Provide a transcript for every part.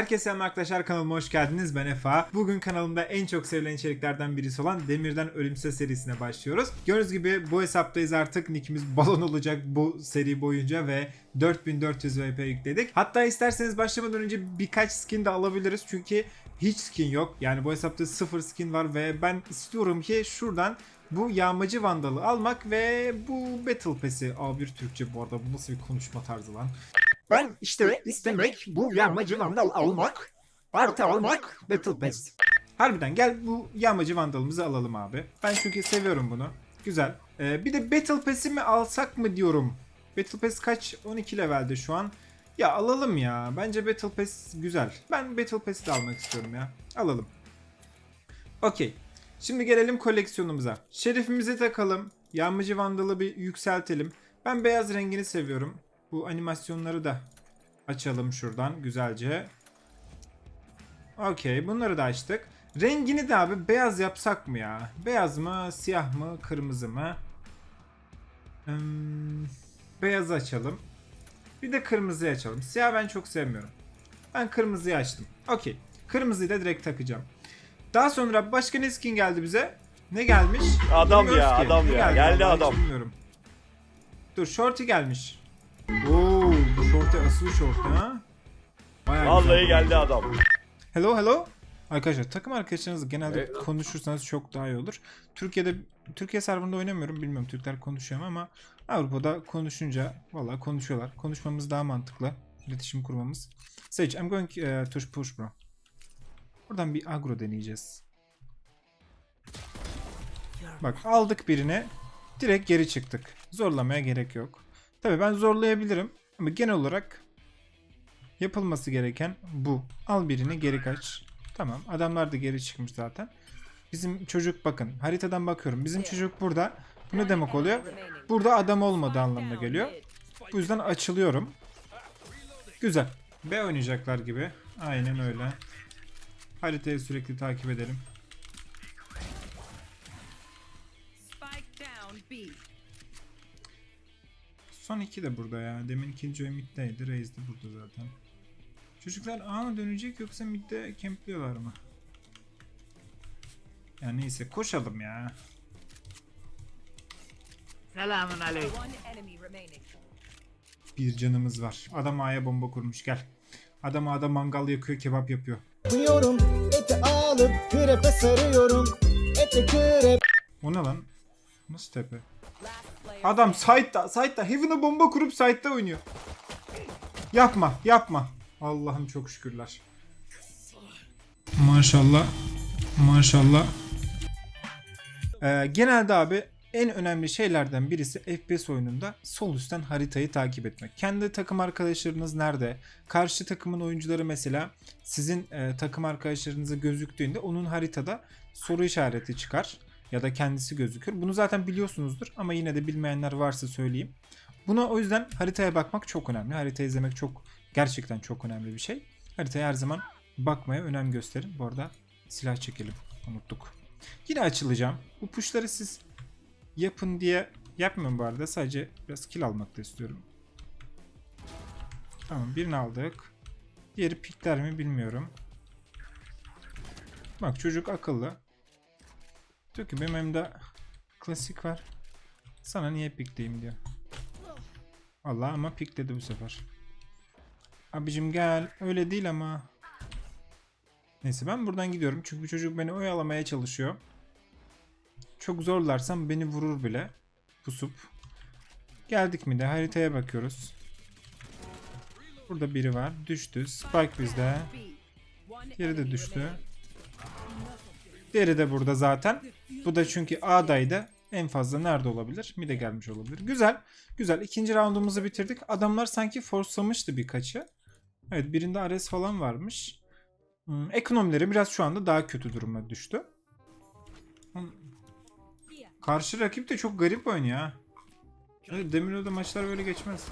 Herkese selam arkadaşlar kanalıma hoş geldiniz ben Efa. Bugün kanalımda en çok sevilen içeriklerden birisi olan Demirden Ölümse serisine başlıyoruz. Gördüğünüz gibi bu hesaptayız artık nickimiz balon olacak bu seri boyunca ve 4400 VP yükledik. Hatta isterseniz başlamadan önce birkaç skin de alabiliriz çünkü hiç skin yok. Yani bu hesapta sıfır skin var ve ben istiyorum ki şuradan bu yağmacı vandalı almak ve bu Battle Pass'i. Aa bir Türkçe bu arada bu nasıl bir konuşma tarzı lan. Ben işte istemek, bu yanmacı vandal almak, artı almak, Battle Pass. Harbiden gel bu yağmacı vandalımızı alalım abi. Ben çünkü seviyorum bunu. Güzel. Ee, bir de Battle Pass'i mi alsak mı diyorum. Battle Pass kaç? 12 levelde şu an. Ya alalım ya. Bence Battle Pass güzel. Ben Battle Pass'i de almak istiyorum ya. Alalım. Okey. Şimdi gelelim koleksiyonumuza. Şerifimizi takalım. Yağmacı vandalı bir yükseltelim. Ben beyaz rengini seviyorum. Bu animasyonları da açalım şuradan güzelce. Okey bunları da açtık. Rengini de abi beyaz yapsak mı ya? Beyaz mı, siyah mı, kırmızı mı? Hmm, beyazı açalım. Bir de kırmızıyı açalım. Siyah ben çok sevmiyorum. Ben kırmızıyı açtım. Okey. Kırmızıyı da direkt takacağım. Daha sonra başka ne skin geldi bize? Ne gelmiş? Adam Bilmiyoruz ya, adam Ne ya. Geldi vallahi adam. Bilmiyorum. Dur shorty gelmiş. Asıl shorty ha. Bayağı Vallahi geldi adam. Hello hello. Arkadaşlar takım arkadaşlarınızla genelde Evet. konuşursanız çok daha iyi olur. Türkiye'de Türkiye serverında oynamıyorum bilmiyorum Türkler konuşuyor mu ama Avrupa'da konuşunca valla konuşuyorlar. Konuşmamız daha mantıklı. İletişim kurmamız. Sage I'm going uh, to push bro. Buradan bir agro deneyeceğiz. Bak aldık birini. Direkt geri çıktık. Zorlamaya gerek yok. Tabi ben zorlayabilirim. Ama genel olarak Yapılması gereken bu. Al birini geri kaç. Tamam. Adamlar da geri çıkmış zaten. Bizim çocuk bakın. Haritadan bakıyorum. Bizim çocuk burada. Bu ne demek oluyor? Burada adam olmadığı anlamına geliyor. Bu yüzden açılıyorum. Güzel. B oynayacaklar gibi. Aynen öyle. Haritayı sürekli takip edelim. Spike down B. Son iki de burada ya. Demin ikinci oy middeydi. Reis de burada zaten. Çocuklar A mı dönecek yoksa midde kempliyorlar mı? Ya neyse koşalım ya. Selamun aleyküm. Bir canımız var. Adam A'ya bomba kurmuş gel. Adam A'da mangal yakıyor kebap yapıyor. Yapıyorum eti alıp krepe sarıyorum eti krep O ne lan? Nasıl tepe? Adam side'da side'da Heaven'a bomba kurup side'da oynuyor. Yapma yapma. Allah'ım çok şükürler. Maşallah. Maşallah. Ee, genelde abi en önemli şeylerden birisi FPS oyununda sol üstten haritayı takip etmek. Kendi takım arkadaşlarınız nerede? Karşı takımın oyuncuları mesela sizin e, takım arkadaşlarınıza gözüktüğünde onun haritada soru işareti çıkar ya da kendisi gözükür. Bunu zaten biliyorsunuzdur ama yine de bilmeyenler varsa söyleyeyim. Buna o yüzden haritaya bakmak çok önemli. Haritayı izlemek çok gerçekten çok önemli bir şey. Haritaya her zaman bakmaya önem gösterin. Bu arada silah çekelim. Unuttuk. Yine açılacağım. Bu puşları siz yapın diye yapmıyorum bu arada. Sadece biraz kill almak da istiyorum. Tamam birini aldık. Diğeri pikler mi bilmiyorum. Bak çocuk akıllı. Diyor ki benim elimde klasik var. Sana niye pikleyeyim diyor. Allah ama pikledi bu sefer. Abicim gel. Öyle değil ama. Neyse ben buradan gidiyorum. Çünkü bu çocuk beni oyalamaya çalışıyor. Çok zorlarsam beni vurur bile. Pusup. Geldik mi de haritaya bakıyoruz. Burada biri var. Düştü. Spike bizde. Diğeri de düştü. Diğeri de burada zaten. Bu da çünkü A'daydı. En fazla nerede olabilir? Mid'e gelmiş olabilir. Güzel. Güzel. İkinci roundumuzu bitirdik. Adamlar sanki forslamıştı birkaçı. Evet birinde Ares falan varmış. Hmm, ekonomileri biraz şu anda daha kötü duruma düştü. Hmm. Karşı rakip de çok garip oynuyor ha. Evet, Demirö'de maçlar böyle geçmez.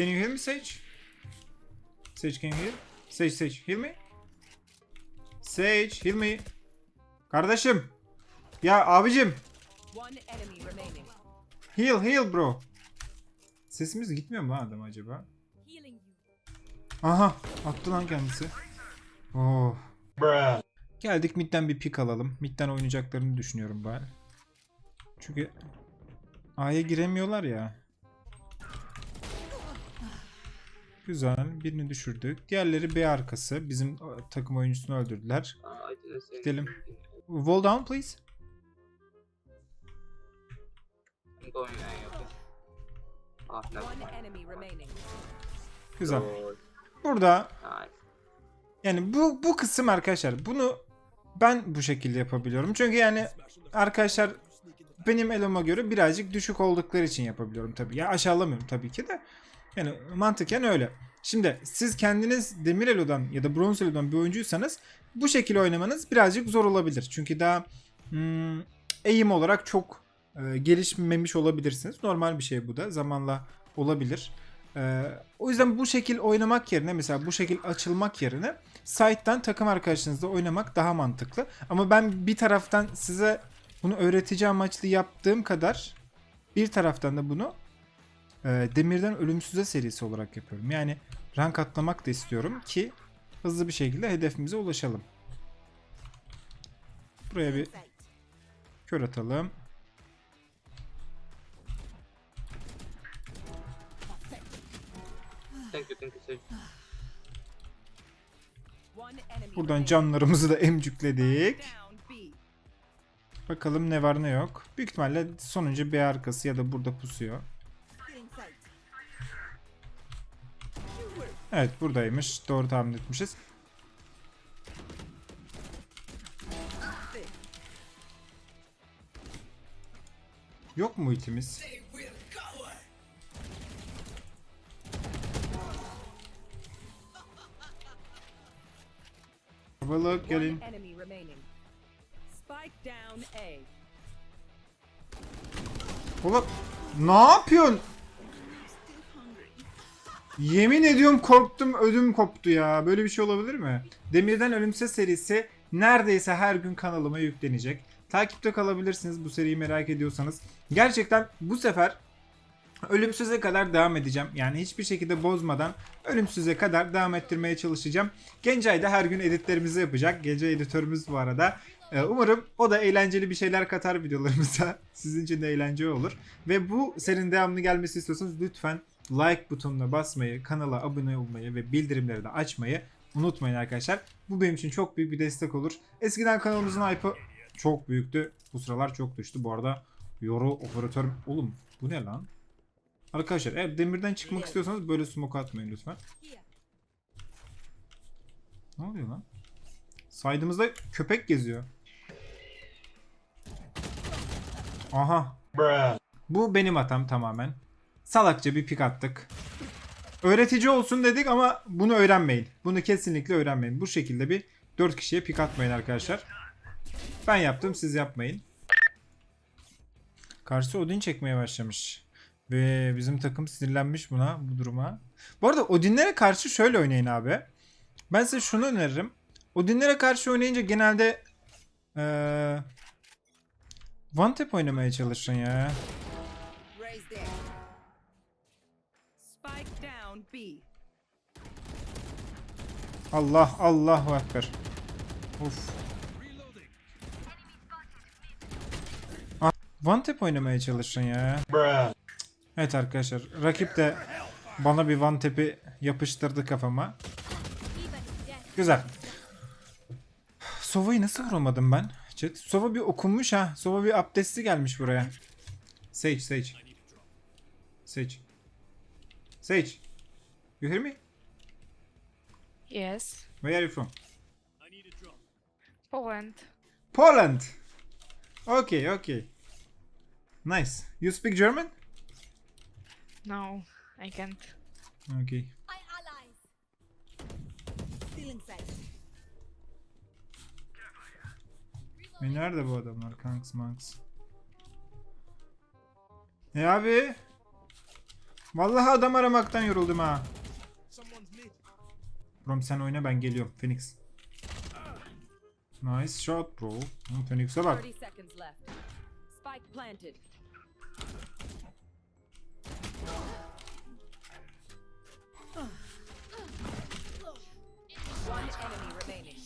Can you hear me, Sage? Sage, can you hear? Sage, Sage, hear me? Sage, hear me? Kardeşim. Ya abicim. Heal heal bro. Sesimiz gitmiyor mu lan adam acaba? Aha attı lan kendisi. Oh. Geldik midden bir pik alalım. Midden oynayacaklarını düşünüyorum ben. Çünkü A'ya giremiyorlar ya. Güzel. Birini düşürdük. Diğerleri B arkası. Bizim e, takım oyuncusunu öldürdüler. Gidelim. Wall down please. Güzel. Burada. Yani bu bu kısım arkadaşlar bunu ben bu şekilde yapabiliyorum. Çünkü yani arkadaşlar benim eloma göre birazcık düşük oldukları için yapabiliyorum tabii. Ya aşağılamıyorum tabii ki de. Yani mantıken öyle. Şimdi siz kendiniz demir elodan ya da bronz elodan bir oyuncuysanız bu şekilde oynamanız birazcık zor olabilir. Çünkü daha hmm, eğim olarak çok e, gelişmemiş olabilirsiniz. Normal bir şey bu da. Zamanla olabilir. E, o yüzden bu şekil oynamak yerine mesela bu şekil açılmak yerine site'dan takım arkadaşınızla oynamak daha mantıklı. Ama ben bir taraftan size bunu öğretici amaçlı yaptığım kadar bir taraftan da bunu Demirden Ölümsüze serisi olarak yapıyorum. Yani rank atlamak da istiyorum ki hızlı bir şekilde hedefimize ulaşalım. Buraya bir kör atalım. Buradan canlarımızı da emcükledik. Bakalım ne var ne yok. Büyük ihtimalle sonuncu bir arkası ya da burada pusuyor. Evet buradaymış. Doğru tahmin etmişiz. Yok mu ultimiz? Balık gelin. Oğlum ne yapıyorsun? Yemin ediyorum korktum ödüm koptu ya. Böyle bir şey olabilir mi? Demirden Ölümsüz serisi neredeyse her gün kanalıma yüklenecek. Takipte kalabilirsiniz bu seriyi merak ediyorsanız. Gerçekten bu sefer Ölümsüz'e kadar devam edeceğim. Yani hiçbir şekilde bozmadan Ölümsüz'e kadar devam ettirmeye çalışacağım. Gencay da her gün editlerimizi yapacak. Gece editörümüz bu arada. Ee, Umarım o da eğlenceli bir şeyler katar videolarımıza. Sizin için de eğlence olur. Ve bu serinin devamlı gelmesi istiyorsanız lütfen like butonuna basmayı, kanala abone olmayı ve bildirimleri de açmayı unutmayın arkadaşlar. Bu benim için çok büyük bir destek olur. Eskiden kanalımızın hype'ı çok büyüktü. Bu sıralar çok düştü. Bu arada Yoru operatör... Oğlum bu ne lan? Arkadaşlar eğer demirden çıkmak istiyorsanız böyle smoke atmayın lütfen. Ne oluyor lan? Saydığımızda köpek geziyor. Aha. Bu benim hatam tamamen. Salakça bir pik attık. Öğretici olsun dedik ama bunu öğrenmeyin. Bunu kesinlikle öğrenmeyin. Bu şekilde bir 4 kişiye pik atmayın arkadaşlar. Ben yaptım siz yapmayın. Karşı Odin çekmeye başlamış. Ve bizim takım sinirlenmiş buna bu duruma. Bu arada Odin'lere karşı şöyle oynayın abi. Ben size şunu öneririm. Odin'lere karşı oynayınca genelde eee One tap oynamaya çalışın ya. Allah Allahu Ekber. Uf. Ah, One tap oynamaya çalışın ya. Evet arkadaşlar rakip de bana bir one tap'i yapıştırdı kafama. Güzel. Sova'yı nasıl vuramadım ben? Chat. Sova bir okunmuş ha. Sova bir abdesti gelmiş buraya. Sage, Sage. Sage. Sage. You hear me? Yes. Where are you from? Poland. Poland. Okay, okay. Nice. You speak German? No, I can't. Okay. E nerede bu adamlar? Kanks manks. E abi. Vallahi adam aramaktan yoruldum ha. Rom sen oyna ben geliyorum. Phoenix. Nice shot bro. Phoenix'e bak. 30 seconds left. Spike planted. One enemy remaining.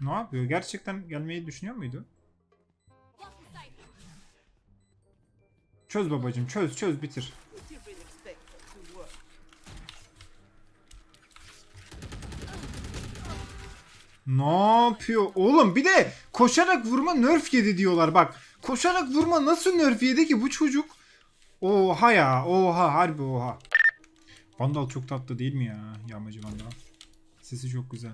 Ne yapıyor? Gerçekten gelmeyi düşünüyor muydu? Çöz babacım çöz çöz bitir. Ne yapıyor? Oğlum bir de koşarak vurma nerf yedi diyorlar bak. Koşarak vurma nasıl nerf yedi ki bu çocuk? Oha ya oha harbi oha. Vandal çok tatlı değil mi ya? Yağmacı Vandal. Sesi çok güzel.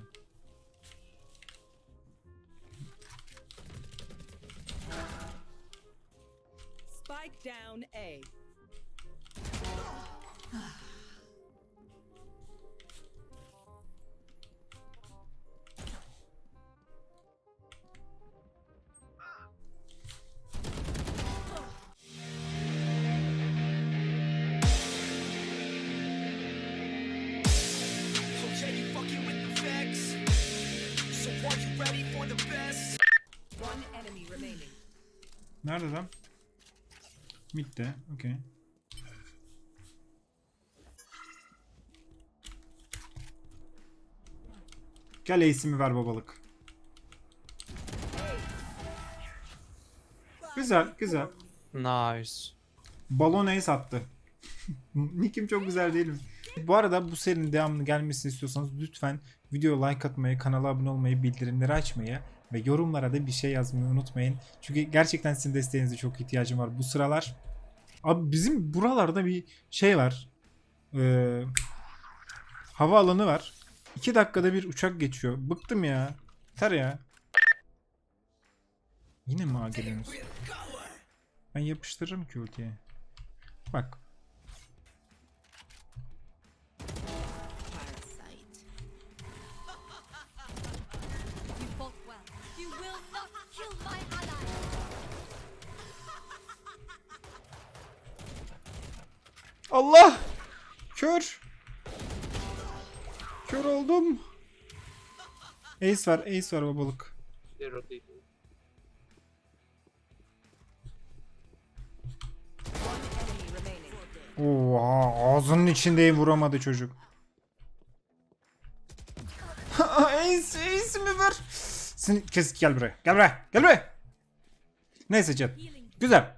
Enemy remaining. Nerede lan? Mid'de. Okey. Gel ace'imi ver babalık. Güzel, güzel. Nice. Balon ace attı. Nick'im çok güzel değil mi? Bu arada bu serinin devamını gelmesini istiyorsanız lütfen video like atmayı, kanala abone olmayı, bildirimleri açmayı ve yorumlara da bir şey yazmayı unutmayın. Çünkü gerçekten sizin desteğinize çok ihtiyacım var bu sıralar. Abi bizim buralarda bir şey var. Ee, hava alanı var. 2 dakikada bir uçak geçiyor. Bıktım ya. Yeter ya. Yine mi ağa geliyorsunuz? Ben yapıştırırım ki ultiye. Bak. Allah! Kör! Kör oldum. Ace var, ace var babalık. Oha ağzının içindeyim vuramadı çocuk. ace, ace mi ver? Seni kes gel buraya. Gel buraya. Gel buraya. Neyse chat. Güzel.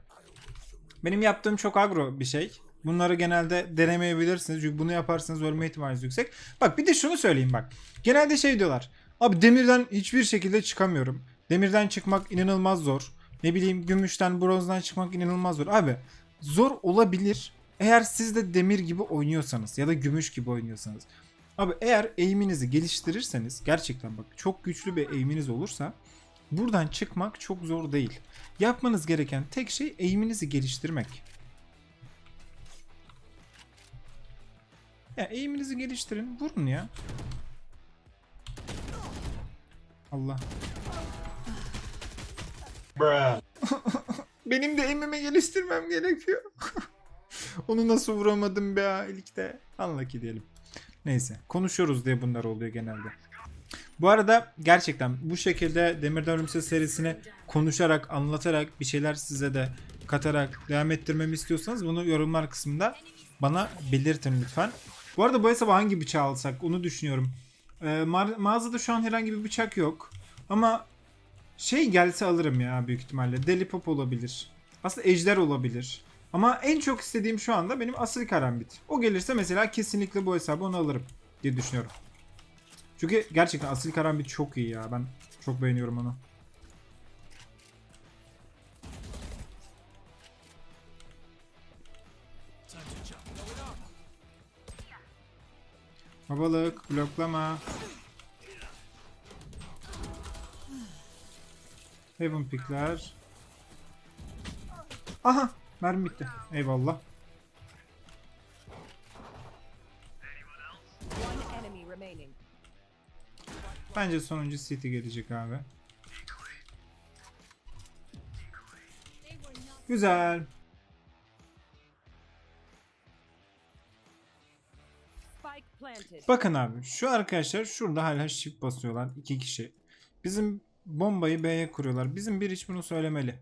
Benim yaptığım çok agro bir şey. Bunları genelde denemeyebilirsiniz. Çünkü bunu yaparsanız ölme ihtimaliniz yüksek. Bak bir de şunu söyleyeyim bak. Genelde şey diyorlar. Abi demirden hiçbir şekilde çıkamıyorum. Demirden çıkmak inanılmaz zor. Ne bileyim gümüşten, bronzdan çıkmak inanılmaz zor. Abi zor olabilir. Eğer siz de demir gibi oynuyorsanız ya da gümüş gibi oynuyorsanız. Abi eğer eğiminizi geliştirirseniz gerçekten bak çok güçlü bir eğiminiz olursa buradan çıkmak çok zor değil. Yapmanız gereken tek şey eğiminizi geliştirmek. Ya eğiminizi geliştirin, vurun ya. Allah. Benim de eğimimi geliştirmem gerekiyor. Onu nasıl vuramadım be ya ilkte. Unlucky diyelim. Neyse konuşuyoruz diye bunlar oluyor genelde. Bu arada gerçekten bu şekilde Demirden Ölümsüz serisini konuşarak, anlatarak bir şeyler size de katarak devam ettirmemi istiyorsanız bunu yorumlar kısmında bana belirtin lütfen. Bu arada bu hesaba hangi bıçağı alsak onu düşünüyorum. Ee, ma- mağazada şu an herhangi bir bıçak yok. Ama şey gelse alırım ya büyük ihtimalle. Deli Pop olabilir. Aslında Ejder olabilir. Ama en çok istediğim şu anda benim Asil Karambit. O gelirse mesela kesinlikle bu hesabı onu alırım diye düşünüyorum. Çünkü gerçekten Asil Karambit çok iyi ya. Ben çok beğeniyorum onu. Babalık bloklama. Heaven pickler. Aha mermi bitti. Eyvallah. Bence sonuncu City gelecek abi. Güzel. Planted. Bakın abi şu arkadaşlar şurada hala shift basıyorlar iki kişi. Bizim bombayı B'ye kuruyorlar. Bizim bir iş bunu söylemeli.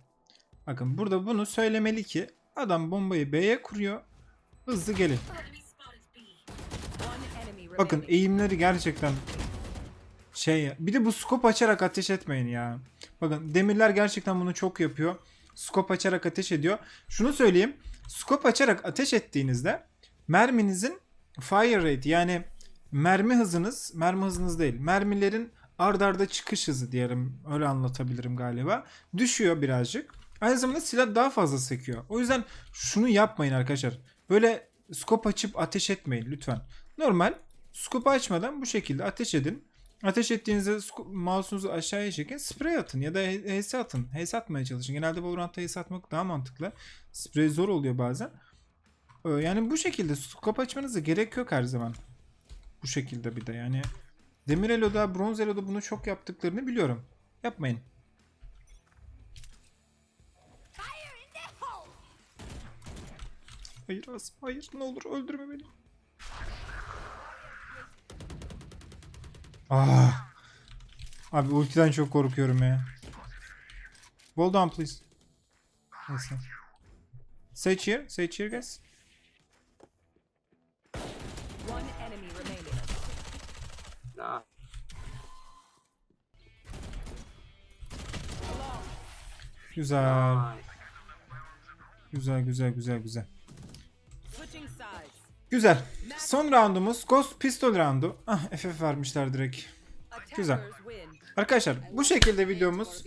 Bakın burada bunu söylemeli ki adam bombayı B'ye kuruyor. Hızlı gelin. Bakın eğimleri gerçekten şey ya. Bir de bu scope açarak ateş etmeyin ya. Bakın demirler gerçekten bunu çok yapıyor. Scope açarak ateş ediyor. Şunu söyleyeyim. Scope açarak ateş ettiğinizde merminizin fire rate yani mermi hızınız, mermi hızınız değil. Mermilerin ard arda çıkış hızı diyelim. Öyle anlatabilirim galiba. Düşüyor birazcık. Aynı zamanda silah daha fazla sekiyor. O yüzden şunu yapmayın arkadaşlar. Böyle scope açıp ateş etmeyin lütfen. Normal scope açmadan bu şekilde ateş edin. Ateş ettiğinizde mouse'unuzu aşağıya çekin. Sprey atın ya da HS atın. HS atmaya çalışın. Genelde Valorant'ta HS atmak daha mantıklı. Sprey zor oluyor bazen. Ee, Yani bu şekilde scope açmanıza gerek yok her zaman. Bu şekilde bir de yani. Demir Elo'da, Bronz Elo'da bunu çok yaptıklarını biliyorum. Yapmayın. Hayır Asım, hayır ne olur öldürme beni. Ah. Abi ultiden çok korkuyorum ya. Hold on please. Neyse. Sage here, Sage here guys. Güzel. Güzel güzel güzel güzel. Güzel. Son roundumuz Ghost Pistol roundu. Ah FF vermişler direkt. Güzel. Arkadaşlar bu şekilde videomuz.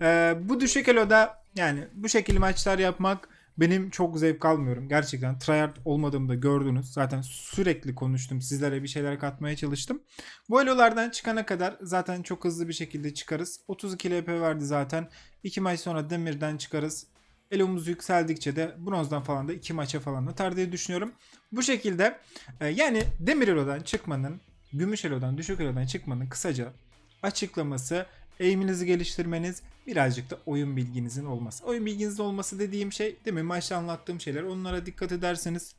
Ee, bu düşük eloda yani bu şekilde maçlar yapmak benim çok zevk almıyorum. Gerçekten tryhard olmadığımı da gördünüz. Zaten sürekli konuştum. Sizlere bir şeyler katmaya çalıştım. Bu elolardan çıkana kadar zaten çok hızlı bir şekilde çıkarız. 32 LP verdi zaten. 2 maç sonra demirden çıkarız. Elomuz yükseldikçe de bronzdan falan da 2 maça falan atar diye düşünüyorum. Bu şekilde e, yani demir elodan çıkmanın, gümüş elodan, düşük elodan çıkmanın kısaca açıklaması aim'inizi geliştirmeniz birazcık da oyun bilginizin olması. Oyun bilginizin olması dediğim şey değil mi? Maçta anlattığım şeyler. Onlara dikkat ederseniz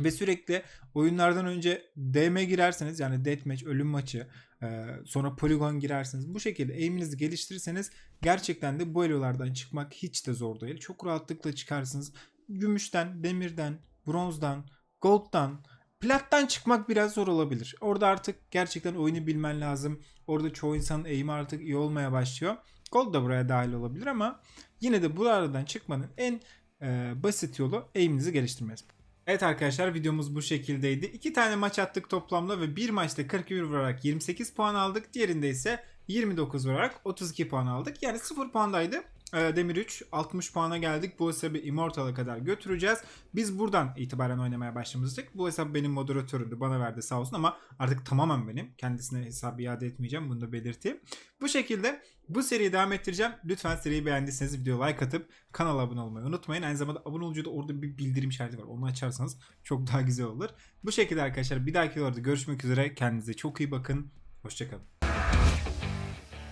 ve sürekli oyunlardan önce DM girerseniz yani deathmatch, ölüm maçı, e, sonra poligon girersiniz. Bu şekilde aim'inizi geliştirirseniz gerçekten de bu elolardan çıkmak hiç de zor değil. Çok rahatlıkla çıkarsınız. Gümüşten, demirden, bronzdan, gold'dan, plattan çıkmak biraz zor olabilir. Orada artık gerçekten oyunu bilmen lazım. Orada çoğu insanın eğimi artık iyi olmaya başlıyor. Gold da buraya dahil olabilir ama yine de bu aradan çıkmanın en e, basit yolu aim'inizi geliştirmeniz. Evet arkadaşlar videomuz bu şekildeydi. İki tane maç attık toplamda ve bir maçta 41 vurarak 28 puan aldık. Diğerinde ise 29 vurarak 32 puan aldık. Yani 0 puandaydı. Ee, Demir 3 60 puana geldik. Bu hesabı Immortal'a kadar götüreceğiz. Biz buradan itibaren oynamaya başlamıştık. Bu hesap benim moderatörümdü. Bana verdi sağ olsun ama artık tamamen benim. Kendisine hesabı iade etmeyeceğim. Bunu da belirteyim. Bu şekilde bu seriyi devam ettireceğim. Lütfen seriyi beğendiyseniz video like atıp kanala abone olmayı unutmayın. Aynı zamanda abone olunca da orada bir bildirim işareti var. Onu açarsanız çok daha güzel olur. Bu şekilde arkadaşlar bir dahaki videoda görüşmek üzere. Kendinize çok iyi bakın. Hoşçakalın.